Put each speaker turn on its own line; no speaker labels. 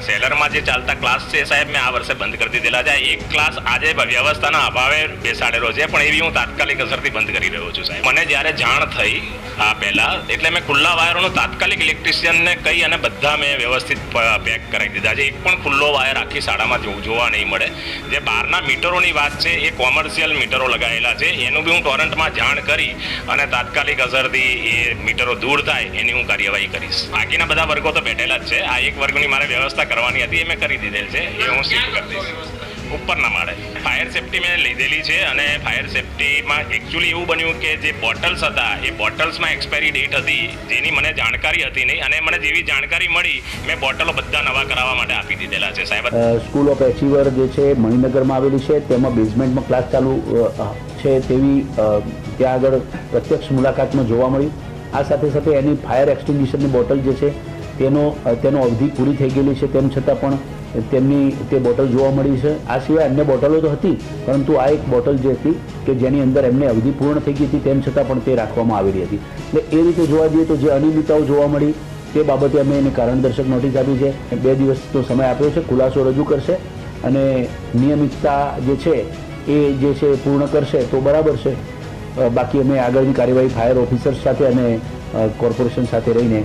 સેલરમાં જે ચાલતા ક્લાસ છે સાહેબ, મેં આ વર્ષે બંધ કરી દીધેલા છે. એક ક્લાસ આજે વ્યવસ્થાના અભાવે બેસાડેલો છે, પણ એવી હું તાત્કાલિક અસરથી બંધ કરી રહ્યો છું સાહેબ. મને જ્યારે જાણ થઈ આ પહેલા. એટલે મેં ખુલ્લા વાયરોનું તાત્કાલિક ઇલેક્ટ્રિશિયનને કહી અને બધા મેં વ્યવસ્થિત પેક કરાવી દીધા છે. એક પણ ખુલ્લો વાયર આખી શાળામાં જોવા નહીં મળે. જે બહારના મીટરોની વાત છે, એ કોમર્શિયલ મીટરો લગાવેલા છે. એનું બી હું ટોરન્ટમાં જાણ કરી અને તાત્કાલિક અસરથી એ મીટરો દૂર થાય, એની હું કાર્યવાહી કરીશ. બાકીના બધા વર્ગો તો બેઠેલા જ છે. આ એક વર્ગની મારે વ્યવસ્થા કરવાની હતી, એ મેં કરી દીધેલ છે. એ હું શિફ્ટ કરી દઈશ. ઉપરના માળે. ફાયર સેફટી મેં લીધેલી છે અને ફાયર સેફટીમાં એકચ્યુઅલી એવું બન્યું કે જે બોટલ્સ હતા, એ બોટલ્સમાં એક્સપાયરી ડેટ હતી, જેની મને જાણકારી હતી નહીં અને મને જેવી જાણકારી મળી, મેં બોટલો બધા નવા કરાવવા માટે આપી દીધેલા છે, સાહેબ.
સ્કૂલ ઓફ એચિવર જે છે, મણિનગરમાં આવેલી છે, તેમાં બેઝમેન્ટમાં ક્લાસ ચાલુ છે તેવી ત્યાં આગળ પ્રત્યક્ષ મુલાકાતમાં જોવા મળી આ સાથે સાથે એની ફાયર એક્સટિંગ્વિશરની બોટલ જે છે તેનો તેનો અવધિ પૂરી થઈ ગયેલી છે, તેમ છતાં પણ તેમની તે બોટલ જોવા મળી છે. આ સિવાય અન્ય બોટલો તો હતી, પરંતુ આ એક બોટલ જે હતી કે જેની અંદર એમને અવધિ પૂર્ણ થઈ ગઈ હતી, તેમ છતાં પણ તે રાખવામાં આવેલી હતી. એટલે એ રીતે જોવા જઈએ તો જે અનિયમિતતાઓ જોવા મળી, તે બાબતે અમે એને કારણદર્શક નોટિસ આપી છે. બે દિવસનો સમય આપ્યો છે, ખુલાસો રજૂ કરશે અને નિયમિતતા જે છે, એ જે છે પૂર્ણ કરશે તો બરાબર છે. બાકી અમે આગળની કાર્યવાહી ફાયર ઓફિસર્સ સાથે અને કોર્પોરેશન સાથે રહીને